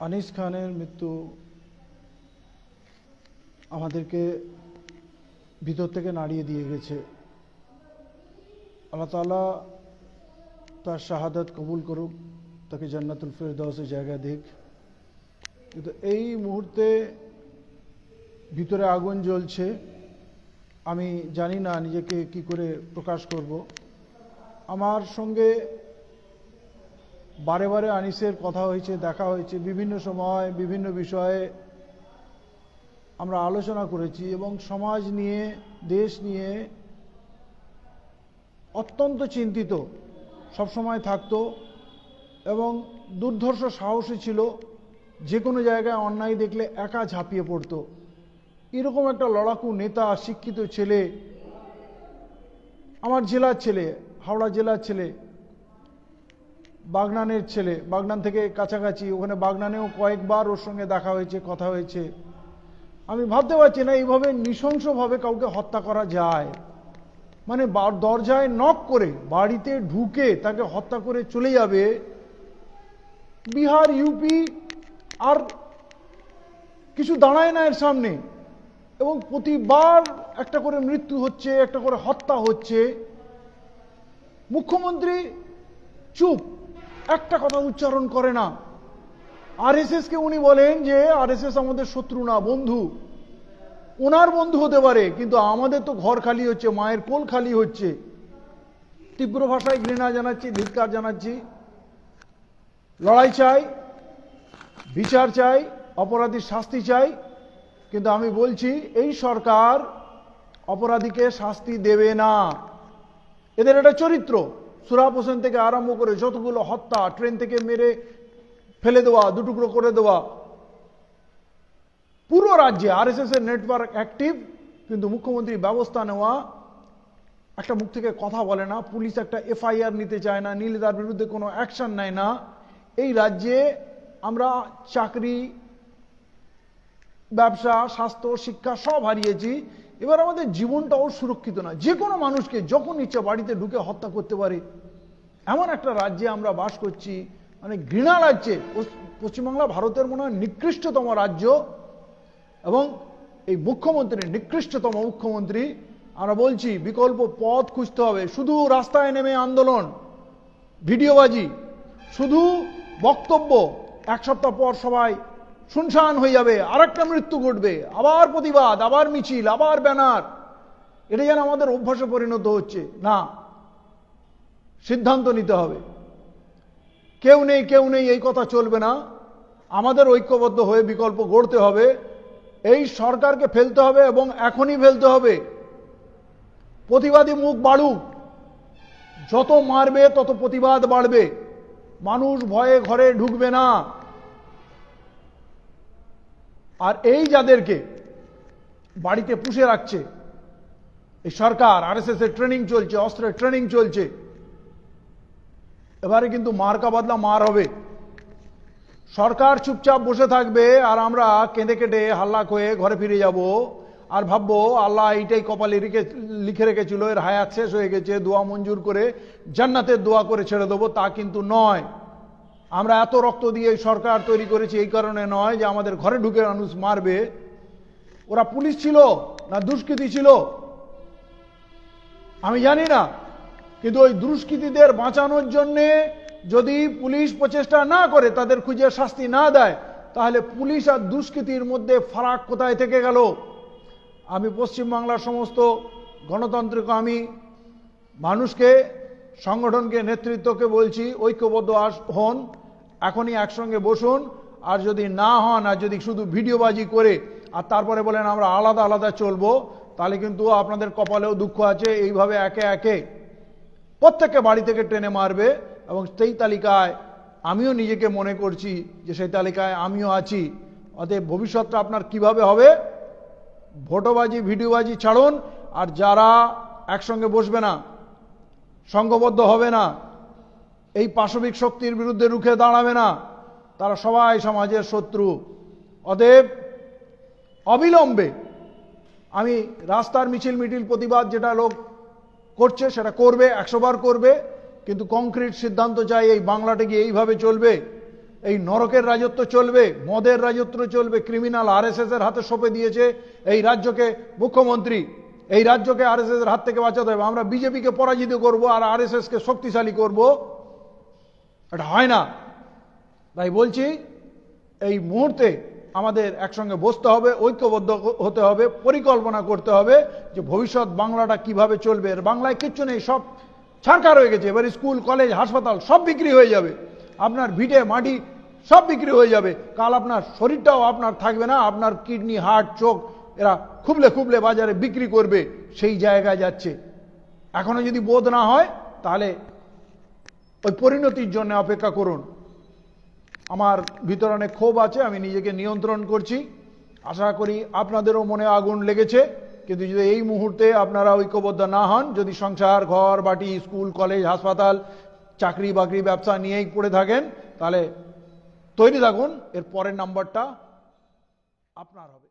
আনিস খানের মৃত্যু আমাদেরকে ভিতর থেকে নাড়িয়ে দিয়ে গেছে। আল্লাহ তালা তার শাহাদাত কবুল করুক, তাকে জান্নাতুল ফেরদাউসের জায়গা দিক। কিন্তু এই মুহূর্তে ভিতরে আগুন জ্বলছে। আমি জানি না নিজেকে কি করে প্রকাশ করব। আমার সঙ্গে বারে বারে আনিসের কথা হয়েছে, দেখা হয়েছে, বিভিন্ন সময়, বিভিন্ন বিষয়ে আমরা আলোচনা করেছি এবং সমাজ নিয়ে, দেশ নিয়ে অত্যন্ত চিন্তিত, সবসময় থাকতো এবং দুর্ধর্ষ সাহসী ছিল, যে কোনো জায়গায় অন্যায় দেখলে একা ঝাঁপিয়ে পড়তো। এরকম একটা লড়াকু নেতা, শিক্ষিত ছেলে, আমার জেলার ছেলে, হাওড়া জেলার ছেলে বাগনানের ছেলে, বাগনান থেকে কাছাকাছি। ওখানে বাগনানেও কয়েকবার ওর সঙ্গে দেখা হয়েছে, কথা হয়েছে। আমি ভাবতে পারছি না এইভাবে নৃশংসভাবে কাউকে হত্যা করা যায়। মানে দরজায় নক করে বাড়িতে ঢুকে তাকে হত্যা করে চলে যাবে। বিহার, ইউপি আর কিছু দাঁড়ায় না এর সামনে। এবং প্রতিবার একটা করে মৃত্যু হচ্ছে, একটা করে হত্যা হচ্ছে। মুখ্যমন্ত্রী চুপ। একটা কথা উচ্চারণ করে না। আরএসএস কে উনি বলেন যে আরএসএস আমাদের শত্রু না, বন্ধু। ওনার বন্ধু হতে পারে, কিন্তু আমাদের তো ঘর খালি হচ্ছে, মায়ের কোল খালি হচ্ছে। তীব্র ভাষায় ঘৃণা জানাচ্ছি, ধিক্কার জানাচ্ছি। লড়াই চাই, বিচার চাই, অপরাধীর শাস্তি চাই। কিন্তু আমি বলছি, এই সরকার অপরাধীকে শাস্তি দেবে না। এদের একটা চরিত্র। সুরাব হোসেন থেকে আরম্ভ করে যতগুলো হত্যা, ট্রেন থেকে মেরে ফেলে দেওয়া, দুটুকরো করে দেওয়া, পুরো রাজ্যে আরএসএস এর নেটওয়ার্ক অ্যাক্টিভ কিন্তু মুখ্যমন্ত্রী ব্যবস্থা নেওয়া, একটা মুখ থেকে কথা বলে না, পুলিশ একটা এফআইআর নিতে চায় না, নিলে তার বিরুদ্ধে কোনো অ্যাকশন নেয় না। এই রাজ্যে আমরা চাকরি, ব্যবসা, স্বাস্থ্য, শিক্ষা সব হারিয়েছি। এবার আমাদের জীবনটাও সুরক্ষিত না। যে কোনো মানুষকে যখন ইচ্ছা বাড়িতে ঢুকে হত্যা করতে পারে এমন একটা রাজ্যে আমরা বাস করছি মানে ঘৃণা রাজ্যে পশ্চ- পশ্চিমবাংলা ভারতের মনে হয় নিকৃষ্টতম রাজ্য এবং এই মুখ্যমন্ত্রী নিকৃষ্টতম মুখ্যমন্ত্রী। আমরা বলছি, বিকল্প পথ খুঁজতে হবে। শুধু রাস্তায় নেমে আন্দোলন, ভিডিওবাজি, শুধু বক্তব্য, এক সপ্তাহ পর সবাই শুনশান হয়ে যাবে আর একটা মৃত্যু ঘটবে। আবার প্রতিবাদ, আবার মিছিল, আবার ব্যানার। এটা যেন আমাদের অভ্যাসে পরিণত হচ্ছে। না সিদ্ধান্ত নিতে হবে। কেউ নেই কেউ নেই, এই কথা চলবে না। আমাদের ঐক্যবদ্ধ হয়ে বিকল্প গড়তে হবে। এই সরকারকে ফেলতে হবে এবং এখনই ফেলতে হবে। প্রতিবাদী মুখ বাড়ুক। যত মারবে, তত প্রতিবাদ বাড়বে। মানুষ ভয়ে ঘরে ঢুকবে না। আর এই যাদেরকে বাড়িতে পুষে রাখছে, এই সরকার আরএসএস এর ট্রেনিং চলছে, অস্ত্রের ট্রেনিং চলছে এবারে কিন্তু মার্কা বদলা মার হবে। সরকার চুপচাপ বসে থাকবে আর আমরা কেঁদে কেটে হাল্লা হয়ে ঘরে ফিরে যাব। আর ভাববো, আল্লাহ এইটাই কপালে রেখে, লিখে রেখেছিল, এর হায়াত শেষ হয়ে গেছে, দোয়া মঞ্জুর করে জান্নাতের দোয়া করে ছেড়ে দেবো, তা কিন্তু নয়। আমরা এত রক্ত দিয়ে সরকার তৈরি করেছি এই কারণে নয় যে আমাদের ঘরে ঢুকে মানুষ মারবে। ওরা পুলিশ ছিল না দুষ্কৃতী ছিল? আমি জানি না। কিন্তু ওই দুষ্কৃতীদের বাঁচানোর জন্যে যদি পুলিশ প্রচেষ্টা না করে, তাদের খুঁজে শাস্তি না দেয়, তাহলে পুলিশ আর দুষ্কৃতির মধ্যে ফারাক কোথায় থেকে গেল? আমি পশ্চিমবাংলার সমস্ত গণতন্ত্রকে আমি মানুষকে, সংগঠনকে, নেতৃত্বকে বলছি, ঐক্যবদ্ধ আস, হন, এখনই একসঙ্গে বসুন, আর যদি না হন, আর যদি শুধু ভিডিওবাজি করে, আর তারপরে বলেন আমরা আলাদা আলাদা চলবো, তাহলে কিন্তু আপনাদের কপালেও দুঃখ আছে, এইভাবে একে একে প্রত্যেককে বাড়ি থেকে টেনে মারবে এবং সেই তালিকায় আমিও নিজেকে মনে করছি যে সেই তালিকায় আমিও আছি। অতএব ভবিষ্যৎটা আপনার কীভাবে হবে? ভোটোবাজি, ভিডিওবাজি ছাড়ুন, আর যারা একসঙ্গে বসবে না সংঘবদ্ধ হবে না, এই পাশবিক শক্তির বিরুদ্ধে রুখে দাঁড়াবে না, তারা সবাই সমাজের শত্রু। অতএব অবিলম্বে আমি রাস্তার মিছিল মিটিল প্রতিবাদ, যেটা লোক করছে, সেটা করবে, একশো বার করবে, কিন্তু কংক্রিট সিদ্ধান্ত চাই এই বাংলাটা কি এইভাবে চলবে? এই নরকের রাজত্ব চলবে, মদের রাজত্ব চলবে ক্রিমিনাল আরএসএস এর হাতে সঁপে দিয়েছে এই রাজ্যকে মুখ্যমন্ত্রী। এই রাজ্যকে আরএসএস এর হাত থেকে বাঁচাতে হবে। আমরা বিজেপিকে পরাজিত করব আর আরএসএস কে শক্তিশালী করব। এটা হয় না। তাই বলছি, এই মুহূর্তে আমাদের একসঙ্গে বসতে হবে, ঐক্যবদ্ধ হতে হবে, পরিকল্পনা করতে হবে যে ভবিষ্যৎ বাংলাটা কীভাবে চলবে। এর বাংলায় কিচ্ছু নেই, সব ছাড়কার হয়ে গেছে। এবার স্কুল, কলেজ, হাসপাতাল সব বিক্রি হয়ে যাবে। আপনার ভিটে, মাটি সব বিক্রি হয়ে যাবে। কাল আপনার শরীরটাও আপনার থাকবে না, আপনার কিডনি, হার্ট, চোখ, এরা খুবলে খুবলে বাজারে বিক্রি করবে, সেই জায়গায় যাচ্ছে। এখনও যদি বোধ না হয়, তাহলে ওই পরিণতির জন্য অপেক্ষা করুন। আমার ভিতরে অনেক ক্ষোভ আছে, আমি নিজেকে নিয়ন্ত্রণ করছি। আশা করি আপনাদেরও মনে আগুন লেগেছে। কিন্তু যদি এই মুহূর্তে আপনারা ঐক্যবদ্ধ না হন, যদি সংসার, ঘর, বাটি, স্কুল, কলেজ, হাসপাতাল, চাকরি বাকরি, ব্যবসা নিয়েই পড়ে থাকেন, তাহলে তৈরি থাকুন। এর পরের নাম্বারটা আপনার হবে।